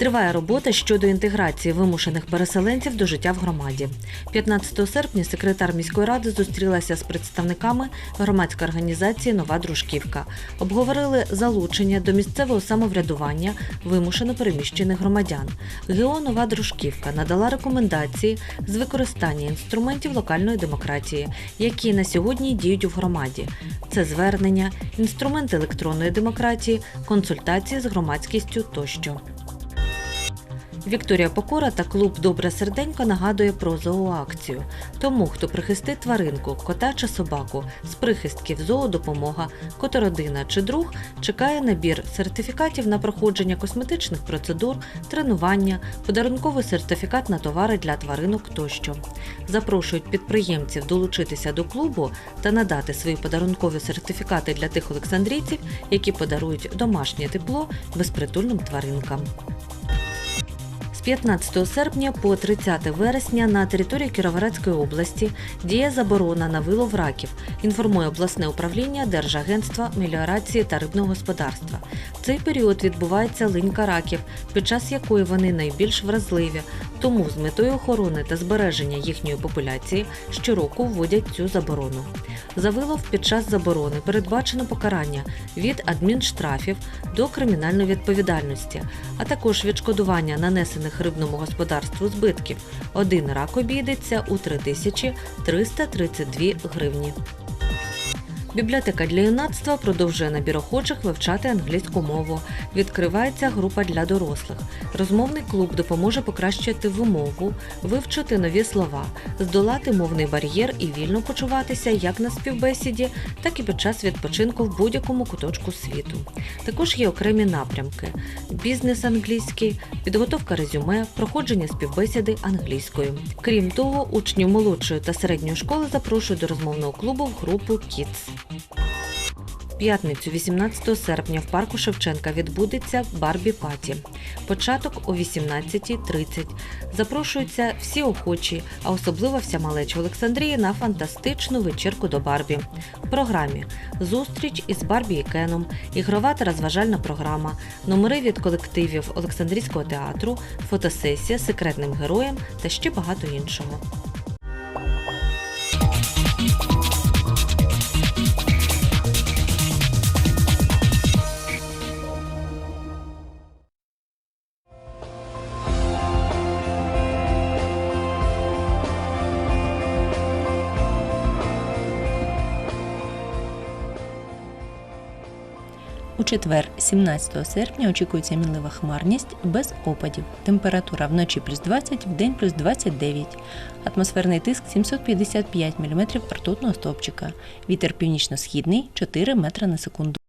Триває робота щодо інтеграції вимушених переселенців до життя в громаді. 15 серпня секретар міської ради зустрілася з представниками громадської організації Нова Дружківка. Обговорили залучення до місцевого самоврядування вимушено переміщених громадян. ГО Нова Дружківка надала рекомендації з використання інструментів локальної демократії, які на сьогодні діють у громаді. Це звернення, інструменти електронної демократії, консультації з громадськістю тощо. Вікторія Покора та клуб Добре серденько нагадує про зооакцію. Тому, хто прихистить тваринку, кота чи собаку з прихистків зоодопомога, котородина чи друг, чекає набір сертифікатів на проходження косметичних процедур, тренування, подарунковий сертифікат на товари для тваринок тощо. Запрошують підприємців долучитися до клубу та надати свої подарункові сертифікати для тих олександрійців, які подарують домашнє тепло безпритульним тваринкам. З 15 серпня по 30 вересня на території Кіровоградської області діє заборона на вилов раків, інформує обласне управління Держагентства меліорації та рибного господарства. В цей період відбувається линька раків, під час якої вони найбільш вразливі. Тому з метою охорони та збереження їхньої популяції щороку вводять цю заборону. За вилов під час заборони передбачено покарання від адмінштрафів до кримінальної відповідальності, а також відшкодування нанесених рибному господарству збитків. Один рак обійдеться у 3332 гривні. Бібліотека для юнацтва продовжує набір охочих вивчати англійську мову. Відкривається група для дорослих. Розмовний клуб допоможе покращити вимову, вивчити нові слова, здолати мовний бар'єр і вільно почуватися як на співбесіді, так і під час відпочинку в будь-якому куточку світу. Також є окремі напрямки: бізнес англійський, підготовка резюме, проходження співбесіди англійською. Крім того, учнів молодшої та середньої школи запрошують до розмовного клубу в групу Kids. П'ятницю, 18 серпня, в парку Шевченка відбудеться Барбі Паті. Початок о 18.30. Запрошуються всі охочі, а особливо вся малеча Олександрії на фантастичну вечірку до Барбі. В програмі зустріч із Барбі і Кеном, ігрова та розважальна програма, номери від колективів Олександрійського театру, фотосесія з секретним героєм та ще багато іншого. У четвер, 17 серпня, очікується мінлива хмарність без опадів. Температура вночі плюс 20, в день плюс 29. Атмосферний тиск 755 мм ртутного стовпчика. Вітер північно-східний 4 метри на секунду.